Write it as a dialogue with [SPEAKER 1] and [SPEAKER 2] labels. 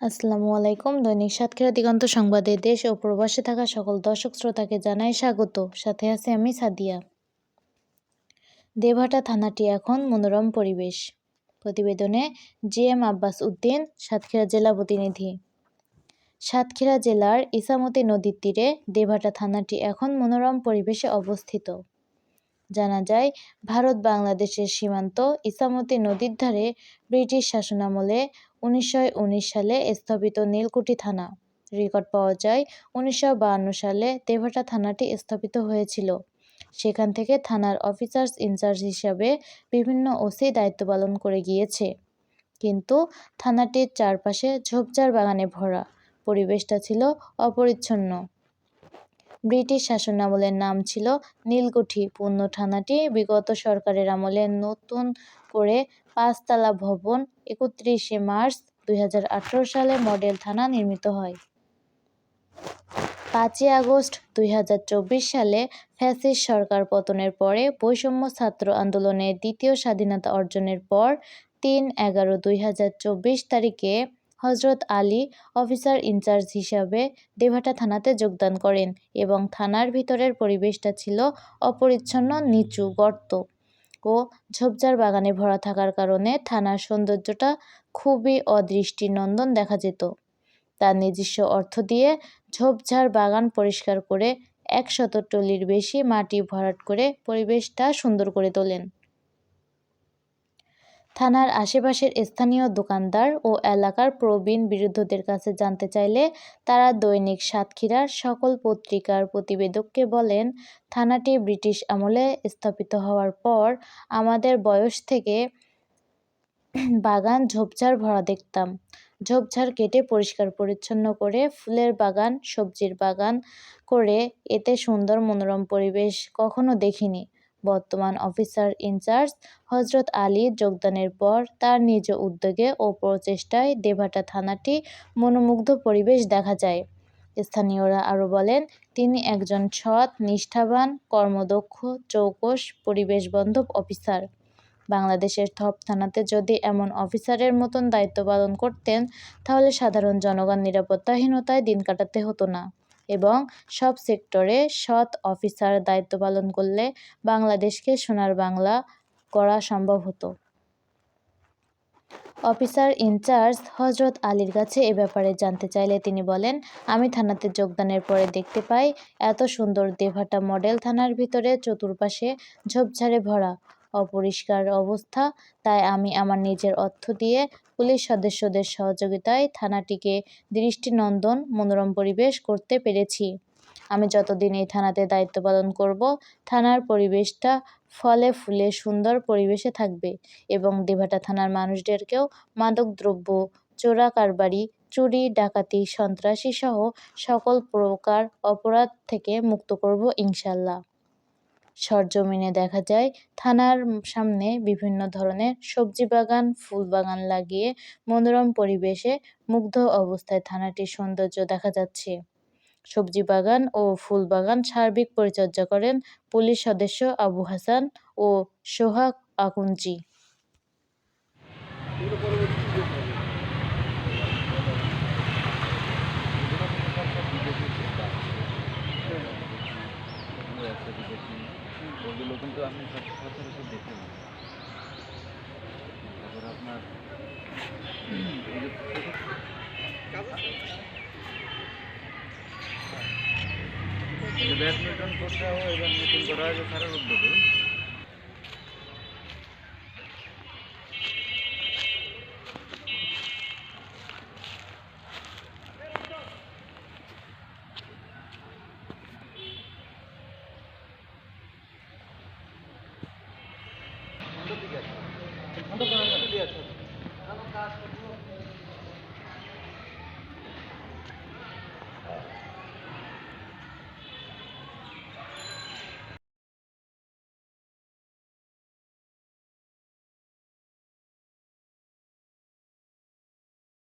[SPEAKER 1] আসসালামু আলাইকুম। দৈনিক সাতক্ষীরা দিগন্ত সংবাদে দেশ ও প্রবাসে থাকা সকল দর্শক শ্রোতাকে জানাই স্বাগত। সাথে আছে আমি সাদিয়া। দেভাটা থানাটি এখন মনোরম পরিবেশ। প্রতিবেদনে জি এম আব্বাস উদ্দিন, সাতক্ষীরা জেলা প্রতিনিধি। সাতক্ষীরা জেলার ইসামতি নদীর তীরে দেভাটা থানাটি এখন মনোরম পরিবেশে অবস্থিত। জানা যায়, ভারত বাংলাদেশের সীমান্ত ইসামতি নদীর ধারে ব্রিটিশ শাসনামলে উনিশশো উনিশ সালে স্থাপিত নীলকুঠি থানা। রেকর্ড পাওয়া যায়, উনিশশো বায়ান্ন সালে দেভাটা থানাটি স্থাপিত হয়েছিল। সেখান থেকে থানার অফিসার্স ইনচার্জ হিসাবে বিভিন্ন ওসি দায়িত্ব পালন করে গিয়েছে। কিন্তু থানাটির চারপাশে ঝোপঝাড় বাগানে ভরা। পরিবেশটা ছিল অপরিচ্ছন্ন। ব্রিটিশ শাসনামলের নাম ছিল নীলকুঠি। পূর্ণ থানাটি বিগত সরকারের আমলে নতুন করে পাঁচতলা ভবন একত্রিশে মার্চ দুই হাজার আঠেরো সালে মডেল থানা নির্মিত হয়। পাঁচই আগস্ট দুই হাজার চব্বিশ সালে ফ্যাসিস সরকার পতনের পরে বৈষম্য ছাত্র আন্দোলনের দ্বিতীয় স্বাধীনতা অর্জনের পর তিন এগারো দুই তারিখে হজরত আলী, অফিসার ইনচার্জ হিসাবে দেভাটা থানাতে যোগদান করেন এবং থানার ভিতরের পরিবেশটা ছিল অপরিচ্ছন্ন, নিচু, গর্ত ও ঝোপঝাড় বাগানে ভরা থাকার কারণে থানার সৌন্দর্যটা খুবই অদৃষ্টিনন্দন দেখা যেত। তার নিজস্ব অর্থ দিয়ে ঝোপঝাড় বাগান পরিষ্কার করে একশত টলির বেশি মাটি ভরাট করে পরিবেশটা সুন্দর করে তোলেন। থানার আশেপাশের স্থানীয় দোকানদার ও এলাকার প্রবীণ বিরুদ্ধদের কাছে জানতে চাইলে তারা দৈনিক সাতক্ষীরার সকল পত্রিকার প্রতিবেদককে বলেন, থানাটি ব্রিটিশ আমলে স্থাপিত হওয়ার পর আমাদের বয়স থেকে বাগান ঝোপঝাড় ভরা দেখতাম। ঝোপঝাড় কেটে পরিষ্কার পরিচ্ছন্ন করে ফুলের বাগান, সবজির বাগান করে এতে সুন্দর মনোরম পরিবেশ কখনো দেখিনি। বর্তমান অফিসার ইনচার্জ হজরত আলী যোগদানের পর তার নিজ উদ্যোগে ও প্রচেষ্টায় দেভাটা থানাটি মনোমুগ্ধ পরিবেশ দেখা যায়। স্থানীয়রা আরও বলেন, তিনি একজন সৎ, নিষ্ঠাবান, কর্মদক্ষ, চৌকস, পরিবেশবান্ধব অফিসার। বাংলাদেশের থপ থানাতে যদি এমন অফিসারের মতন দায়িত্ব পালন করতেন, তাহলে সাধারণ জনগণ নিরাপত্তাহীনতায় দিন কাটাতে হতো না। এবং সব সেক্টরে সৎ অফিসার দায়িত্ব পালন করলে বাংলাদেশকে সোনার বাংলা করা সম্ভব হতো। অফিসার ইনচার্জ হজরত আলীর কাছে এ ব্যাপারে জানতে চাইলে তিনি বলেন, আমি থানাতে যোগদানের পরে দেখতে পাই এত সুন্দর দেভাটা মডেল থানার ভিতরে চতুর্পাশে ঝোপঝাড়ে ভরা। অপরিষ্কার অবস্থা। তাই আমি আমার নিজের অর্থ দিয়ে পুলিশ সদস্যদের সহযোগিতায় থানাটিকে দৃষ্টিনন্দন মনোরম পরিবেশ করতে পেরেছি। আমি যতদিন এই থানাতে দায়িত্ব পালন করব, থানার পরিবেশটা ফলে ফুলে সুন্দর পরিবেশে থাকবে এবং দেভাটা থানার মানুষদেরকেও মাদকদ্রব্য, চোরা কারবারি, চুরি, ডাকাতি সন্ত্রাসী সহ সকল প্রকার অপরাধ থেকে মুক্ত করব ইনশাল্লাহ। সরজমিনে দেখা যায়, থানার সামনে বিভিন্ন ধরনের সবজি বাগান, ফুল বাগান লাগিয়ে মনোরম পরিবেশে মুগ্ধ অবস্থায় থানাটির সৌন্দর্য দেখা যাচ্ছে। সবজি বাগান ও ফুল বাগান সার্বিক পরিচর্যা করেন পুলিশ সদস্য আবু হাসান ও সোহাগ আকুঞ্চি
[SPEAKER 2] ওগুলো কিন্তু আপনি সচরাচর দেখে না। তারপর আপনার ব্যাডমিন্টন করতে কোর্টটাও এবার নতুন করা হয়েছে সারা উদ্যোগে bilhete. Tá no casco, viu?